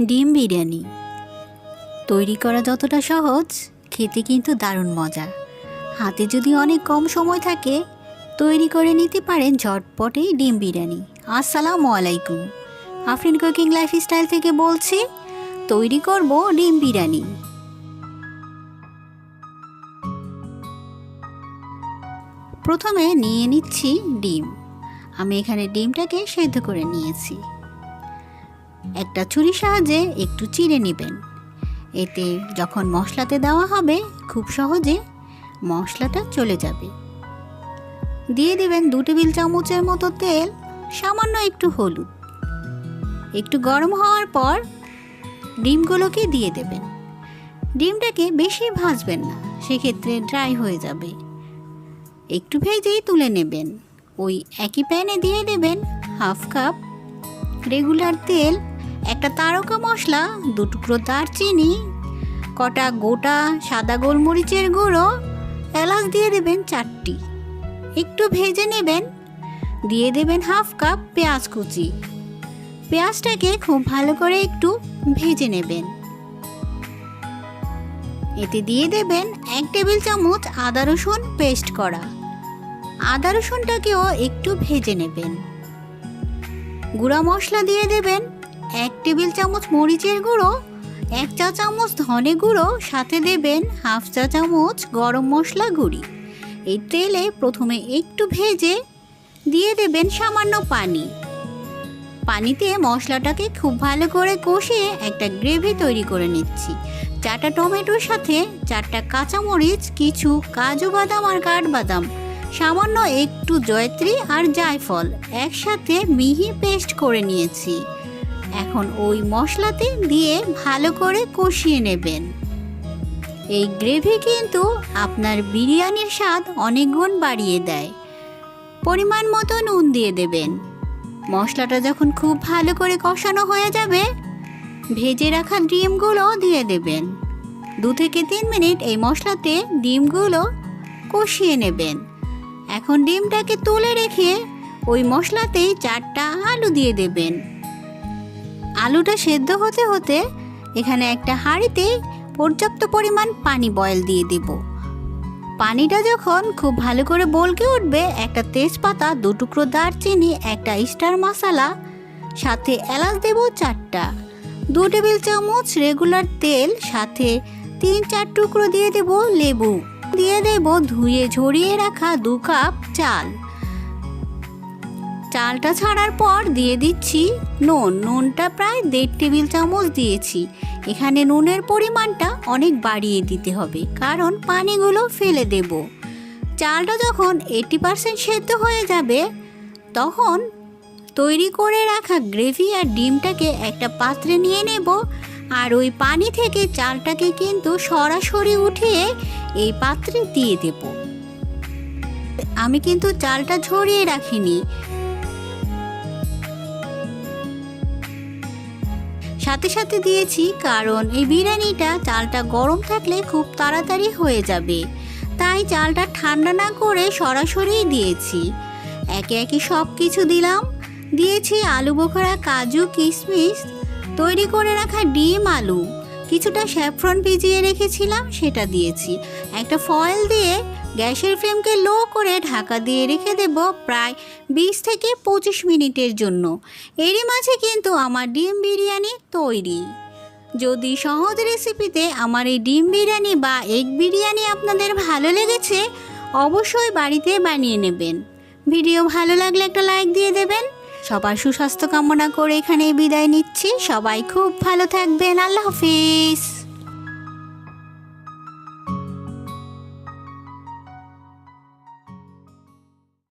ডিম বিরিয়ানি। তৈরি করা যতটা সহজ, খেতে কিন্তু দারুণ মজা। হাতে যদি অনেক কম সময় থাকে, তৈরি করে নিতে পারেন ঝটপটেই ডিম বিরিয়ানি। আসসালামু আলাইকুম। আফরিন কুকিং লাইফস্টাইল থেকে বলছি, তৈরি করব ডিম বিরিয়ানি। প্রথমে নিয়ে নিচ্ছি ডিম। আমি এখানে ডিমটাকে সেদ্ধ করে নিয়েছি। একটা ছুরির সাহায্যে একটু চিড়ে নেবেন। এতে যখন মশলাতে দেওয়া হবে, খুব সহজে মশলাটা চলে যাবে। দিয়ে দেবেন দু টেবিল চামচের মতো তেল, সামান্য একটু হলুদ। একটু গরম হওয়ার পর ডিমগুলোকে দিয়ে দেবেন। ডিমটাকে বেশি ভাজবেন না, সেক্ষেত্রে ড্রাই হয়ে যাবে। একটু ভেজেই তুলে নেবেন। ওই একই প্যানে দিয়ে দেবেন হাফ কাপ রেগুলার তেল একটা তারকা মশলা, দু টুকরো দারচিনি, কটা গোটা সাদা গোলমরিচের গুঁড়ো, এলাচ দিয়ে দেবেন চারটি। একটু ভেজে নেবেন, দিয়ে দেবেন হাফ কাপ পেঁয়াজ কুচি। পেঁয়াজটাকে খুব ভালো করে একটু ভেজে নেবেন। এতে দিয়ে দেবেন এক টেবিল চামচ আদা রসুন পেস্ট করা। আদা রসুনটাকেও একটু ভেজে নেবেন। গুঁড়া মশলা দিয়ে দেবেন এক টেবিল চামচ মরিচের গুঁড়ো, এক চা চামচ ধনে গুঁড়ো, সাথে দেবেন হাফ চা চামচ গরম মশলা গুঁড়ি। এই তেলে প্রথমে একটু ভেজে দিয়ে দেবেন সামান্য পানি। পানিতে মশলাটাকে খুব ভালো করে কষিয়ে একটা গ্রেভি তৈরি করে নিচ্ছি। চারটা টমেটোর সাথে চারটা কাঁচামরিচ, কিছু কাজু বাদাম আর কাঠবাদাম, সামান্য একটু জয়ত্রী আর জায়ফল একসাথে মিহি পেস্ট করে নিয়েছি। এখন ওই মশলাতে দিয়ে ভালো করে কষিয়ে নেবেন। এই গ্রেভি কিন্তু আপনার বিরিয়ানির স্বাদ অনেক গুণ বাড়িয়ে দেয়। পরিমাণ মতো নুন দিয়ে দেবেন। মশলাটা যখন খুব ভালো করে কষানো হয়ে যাবে, ভেজে রাখা ডিমগুলো দিয়ে দেবেন। দু থেকে তিন মিনিট এই মশলাতে ডিমগুলো কষিয়ে নেবেন। এখন ডিমটাকে তুলে রেখে ওই মশলাতেই চারটা আলু দিয়ে দেবেন। আলুটা সেদ্ধ হতে হতে এখানে একটা হাঁড়িতে পর্যাপ্ত পরিমাণ পানি বয়েল দিয়ে দেব। পানিটা যখন খুব ভালো করে বলকে উঠবে, একটা তেজপাতা, দু টুকরো দারচিনি, একটা স্টার মশলা, সাথে এলাচ দেব চারটা, দু টেবিল চামচ রেগুলার তেল, সাথে তিন চার টুকরো দিয়ে দেব লেবু। দিয়ে দেব ধুয়ে ঝরিয়ে রাখা দু কাপ চাল। চালটা ছাড়ার পর দিয়ে দিচ্ছি নুন। নুনটা প্রায় দেড় টেবিল চামচ দিয়েছি। এখানে নুনের পরিমাণটা অনেক বাড়িয়ে দিতে হবে, কারণ পানিগুলো ফেলে দেব। চালটা যখন এইটি পার্সেন্ট সেদ্ধ হয়ে যাবে, তখন তৈরি করে রাখা গ্রেভি আর ডিমটাকে একটা পাত্রে নিয়ে নেব। আর ওই পানি থেকে চালটাকে কিন্তু সরাসরি উঠিয়ে এই পাত্রে দিয়ে দেব। আমি কিন্তু চালটা ঝরিয়ে রাখিনি। সাথে সাথে দিয়েছি কারণ এই বিরিয়ানিটা চালটা গরম থাকলে খুব তাড়াতাড়ি হয়ে যাবে। তাই চালটা ঠান্ডা না করে সরাসরি দিয়েছি। একে একে সব কিছু দিলাম। দিয়েছি আলু বোখরা, কাজু, কিশমিশ, তৈরি করে রাখা ডিম, আলু। কিছুটা স্যাফরন ভিজিয়ে রেখেছিলাম, সেটা দিয়েছি। একটা ফয়েল দিয়ে গ্যাসের ফ্লেমকে লো করে ঢাকা দিয়ে রেখে দেব প্রায় বিশ থেকে পঁচিশ মিনিটের জন্য। এরই মাঝে কিন্তু আমার ডিম বিরিয়ানি তৈরি। যদি সহজ রেসিপিতে আমার এই ডিম বিরিয়ানি বা এগ বিরিয়ানি আপনাদের ভালো লেগেছে, অবশ্যই বাড়িতে বানিয়ে নেবেন। ভিডিও ভালো লাগলে একটা লাইক দিয়ে দেবেন। সবার সুস্বাস্থ্য কামনা করে এখানে বিদায় নিচ্ছি। সবাই খুব ভালো থাকবেন। আল্লাহ হাফিজ।